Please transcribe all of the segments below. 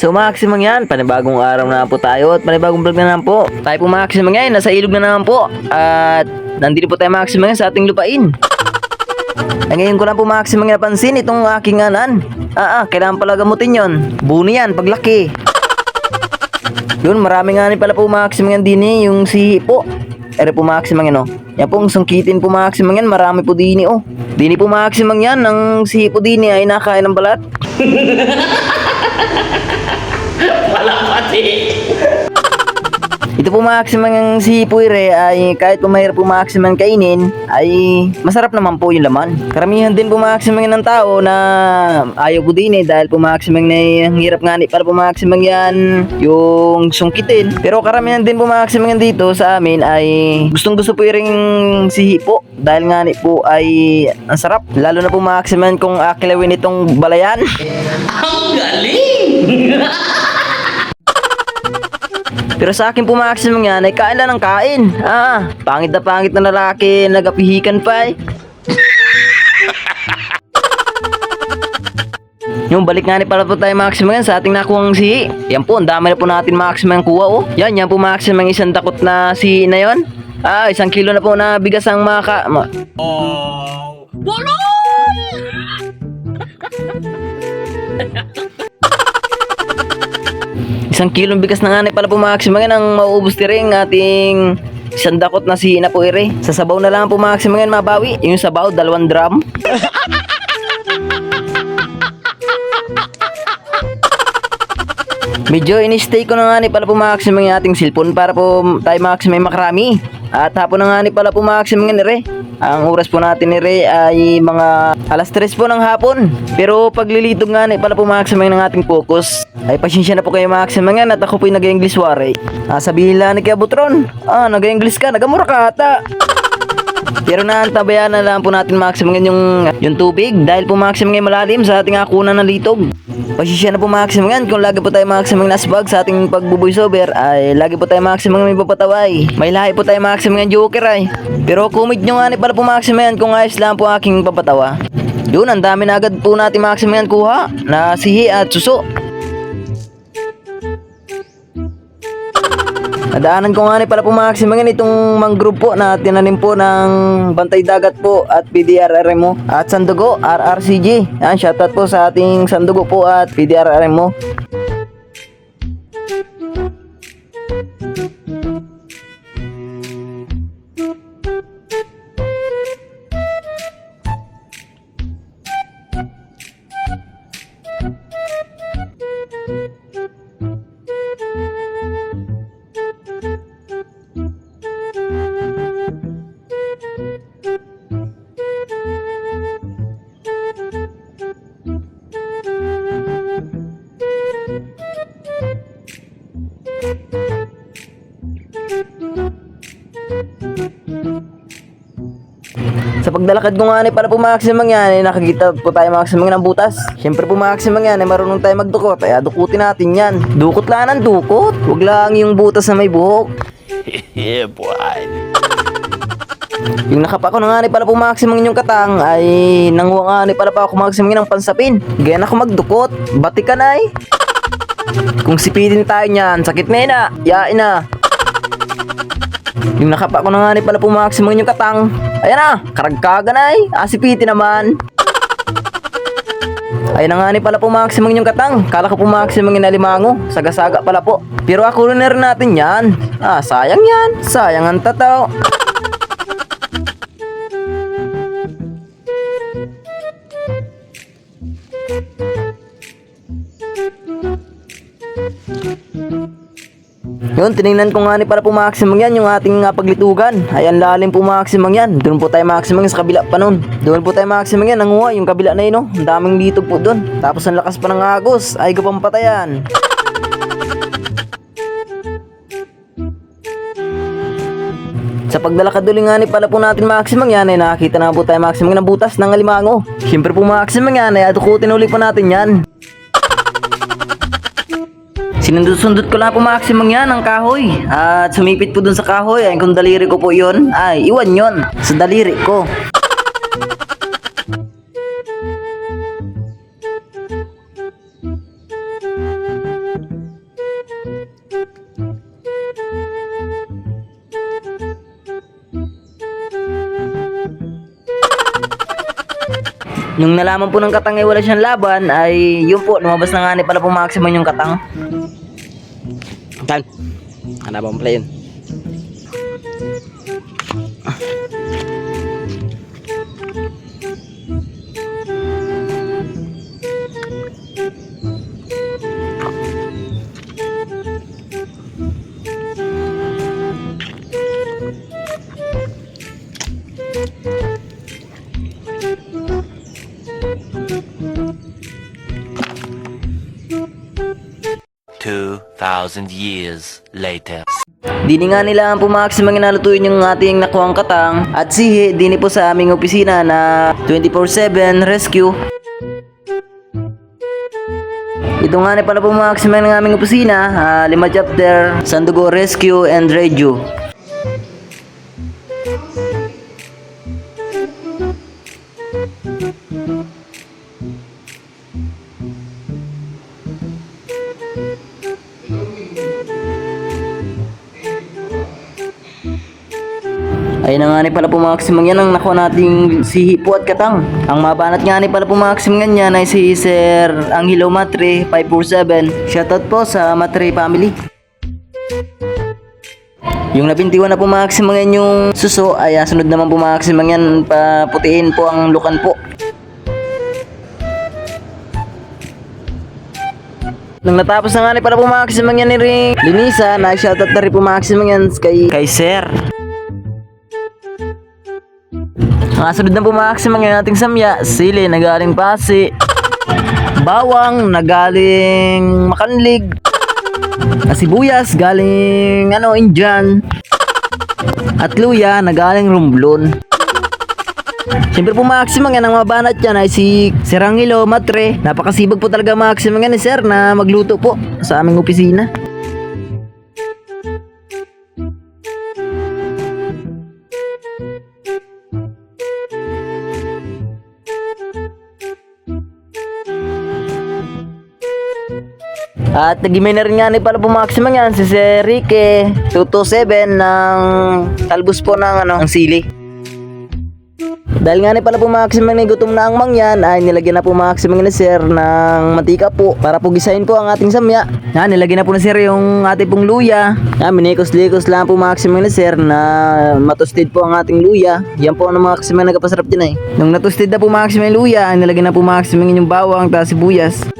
So maximum yan, panibagong araw na po tayo at panibagong vlog na naman po. Tayo po maximum ngayon, nasa ilog na naman po. At nandito po tayo maximum ngayon sa ating lupain. Ay, ngayon ko lang po maximum napansin itong aking anan. Ah, ah, kailangan pala gamutin yon. Buni yan, paglaki. Yun, marami nga ni pala po maximum yan din eh, yung si po. Ere po maximum yan oh. Yan pong sungkitin po maximum yan, marami po din eh, oh. Dini po maximum yan, ang si po din eh, ay nakain ng balat. Wala pati. Ito po maximum ang si Puire ay kahit po mahirap po maximum kainin ay masarap naman po yung laman. Karamihan din po maximum ng tao na ayaw po din eh dahil po maximum na ang hirap nga ni para po maximum yan yung sungkitin. Pero karamihan din po maximum dito sa amin ay gustong gusto po yung si po dahil nga ni po ay ang sarap. Lalo na po maximum kung akilawin itong balayan. Pero sa akin po maximum yan ay kain lang ng kain. Ah, pangit na pangit na lalaki, nagapihikan pa eh. Yung balik nga ni pala po tayo maximum yan sa ating nakuhang sihi. Yan po, ang dami na po natin maximum kuha oh. Yan, yan po maximum isang takot na sihi na yon. Ah, isang kilo na po na bigas ang maka... Ma- Isang kilong bigas na nga pala po maximum yan ang mauubos ni ring ating isang dakot na si na po ire. Sa sabaw na lang po maximum yan mabawi. Yung sabaw, dalawang drum. Medyo in-stay ko na nga ni pala po maximum yung ating cellphone para po tayo maximum makarami. At hapon na nga ni pala po maximum yan ire. Ang oras po natin ire ay mga alas 3 po ng hapon. Pero paglilitog nga ni pala po maximum ng ating focus. Ay pasensya na po kayo maximum yan at ako po yung nag-English wari. Ah, sabihin lang ni Kaya Butron. Ah, nag-English ka, nagamura ka ata. Pero naantabayan na lang po natin maximum yung, yung tubig dahil po maximum ngayon malalim sa ating akunan ng litog. Pasisya na po maximum yan kung lagi po tayo maximum nasbag sa ating pagbuboy sober ay lagi po tayo maximum may papataway. May lahi po tayo maximum ng joker ay. Pero kumit nyo nga ni pala po maximum yan kung ayos lang po aking papatawa. Yun, ang dami na agad po natin maximum yan kuha na sihi at suso. Nadaanan ko nga ni pala po maximum yan itong mangrove po na tinanim po ng bantay dagat po at PDRRMO at Sandugo RRCG. Yan, shoutout po sa ating Sandugo po at PDRRMO. Sa pagdalakad ko nga ni para po maximum yan, eh, nakakita po tayo maximum ng butas. Siyempre po maximum yan, eh, marunong tayo magdukot. Kaya dukutin natin yan. Dukot lang ng dukot. Huwag lang yung butas na may buhok. yeah, boy. Yung nakapa ko na nga ni pala po maximum yung katang ay nanguha nga ni pala pa ako maximum ng pansapin. Gaya na ako magdukot. Bati ka na eh. Kung sipitin tayo niyan, sakit na yun ah. Yain na. Yung nakapa ko na nga ni pala po maximum yung katang. Ayan na, karagkaga na eh. Asipitin naman. Ayun na nga ni pala po maximum yung katang. Kala ko po maximum yung alimango. Saga-saga pala po. Pero ako rin natin yan. Ah, sayang yan. Sayang ang tataw. Yun, tiningnan ko nga ni para po maximum yan yung ating uh, paglitugan. Ayan, lalim po maximum yan. Doon po tayo maximum sa kabila pa nun. Doon po tayo maximum yan. Nanguha yung kabila na yun, no? Ang daming litog po doon. Tapos ang lakas pa ng agos. Ay, ko pang patayan. Sa paglalakad ulit nga ni pala po natin maximum yan ay nakakita na po tayo maximum ng butas ng alimango. Siyempre po maximum yan ay atukutin ulit po natin yan. Sinundot-sundot ko lang po maximum yan ang kahoy. At sumipit po dun sa kahoy. Ay kung daliri ko po yun, ay iwan yon sa daliri ko. Nung nalaman po ng katang ay wala siyang laban, ay yun po, lumabas na nga ni pala po maximum yung katang. Tan. Ana bang plane. 2,000 years later. Dini nga nila ang pumaak sa mga nalutuin yung ating nakuang katang at sihi dini po sa aming opisina na 24-7 rescue. Ito nga na pala pumaak sa mga aming opisina, uh, lima chapter, Sandugo Rescue and Radio. Na nga ni pala pumaksimang yan ang nakuha nating si Hipo at Katang. Ang mabanat nga ni pala pumaksimang yan ay si Sir Angelo Matre 547. Shoutout po sa Matre family. Yung napintiwan na pumaksimang yan yung suso ay ah, sunod naman pumaksimang yan paputiin po ang lukan po. Nung natapos na nga ni pala pumaksimang yan ni Ring Linisa, nag-shoutout na rin pumaksimang yan kay, kay Sir. Mga sunod na pumaksimang yan ating samya, sili na galing pasi, bawang na galing makanlig, sibuyas galing ano, Indian, at luya na galing rumblon. Siyempre po maximum yan, ang mabanat yan ay si Sir Angelo Matre. Napakasibag po talaga maximum yan ni Sir na magluto po sa aming opisina. At nagimay na nga ni pala po maximum yan si Sir Rique 227 ng talbos po ng ano, ng sili. Dahil nga ni pala po maximum ni gutom na ang mangyan ay nilagyan na po maximum ni Sir ng mantika po para po gisahin po ang ating samya. Yan, nilagyan na po ni Sir yung ating pong luya. Yan, minikos-likos lang po maximum ni Sir na matosted po ang ating luya. Yan po ang maximum na nagkapasarap dyan eh. Nung natosted na po maximum luya, nilagyan na po maximum yung bawang tapos sibuyas.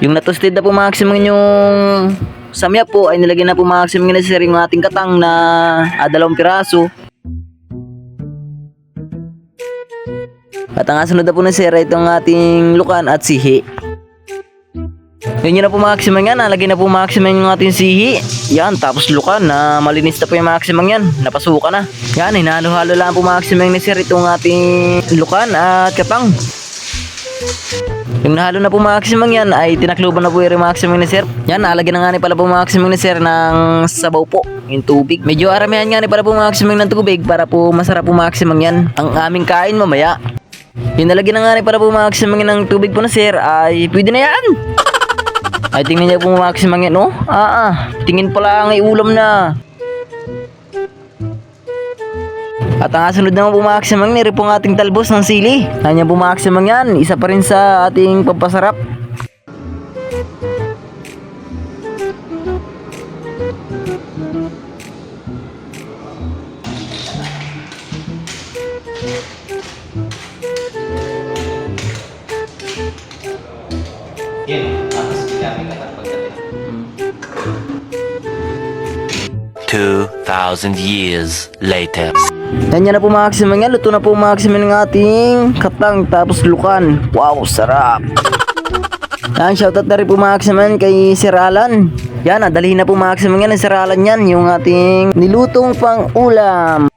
Yung natosted na po maximum yung samya po ay nilagyan na po maximum na sir yung ating katang na ah, dalawang piraso. At ang asunod na po na sir ay itong ating lukan at sihi. Yun yun na po maximum yan, nalagyan na po maximum yung ating sihi. Yan, tapos lukan na malinis na po yung maximum yan, napasukan na. Yan, hinalo-halo lang po maximum ni sir itong ating lukan at katang. Yung nahalo na po maximum yan ay tinakluban na po yung maximum ni sir. Yan, nalagyan na nga ni pala po maximum ni sir ng sabaw po, yung tubig. Medyo aramihan nga ni pala po maximum ng tubig para po masarap po maximum yan. Ang aming kain mamaya. Yung nalagyan na nga ni pala po maximum ng tubig po na sir ay pwede na yan. Ay tingnan niya po maximum yan, oh. Ah, ah. Tingin pala ang ulam na. At ang sunod naman po maximum nire pong ating talbos ng sili. Kanya po maximum yan, isa pa rin sa ating pampasarap. Two thousand years later. Kanya na po maximum yan, luto na po maximum ng ating katang tapos lukan. Wow, sarap! Yan, shoutout na rin po maximum kay Sir Alan. Yan, nadali na po maximum yan ng Sir Alan yan, yung ating nilutong pang ulam.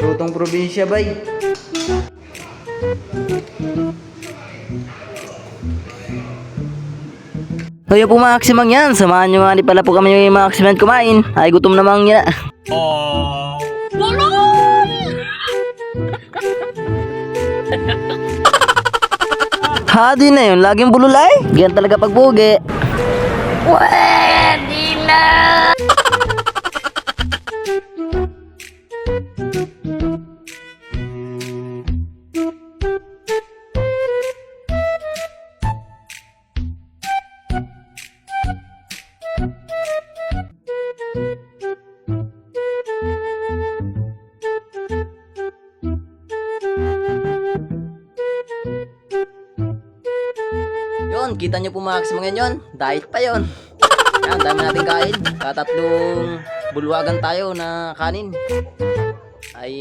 Lutong probinsya, bay. Kaya po mga kaksimang yan, samahan nyo nga ni pala po kami yung mga kaksimang kumain. Ay gutom namang yan. Hadi na yun, laging bululay. Ganyan talaga pag bugi. Kita nyo po mga kaksimang yun. Diet pa yun. Yan, dami natin kain. Katatlong bulwagan tayo na kanin. Ay,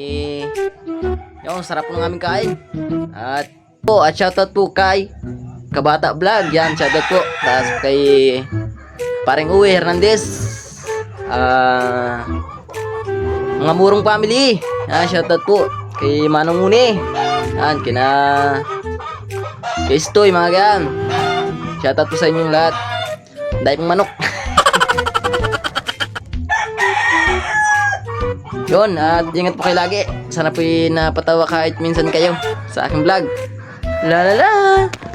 yun, sarap ng aming kain. At po, at shoutout po kay Kabata Vlog. Yan, shoutout po. Tapos kay Paring Uwe Hernandez. Ah, mga murong family. Yan, shoutout po. Kay Manong Uni. Yan, kina kay Stoy, mga gan. Shoutout po sa inyong lahat. Dahil manok. Yun, at ingat po kayo lagi. Sana po napatawa kahit minsan kayo sa aking vlog. La la la!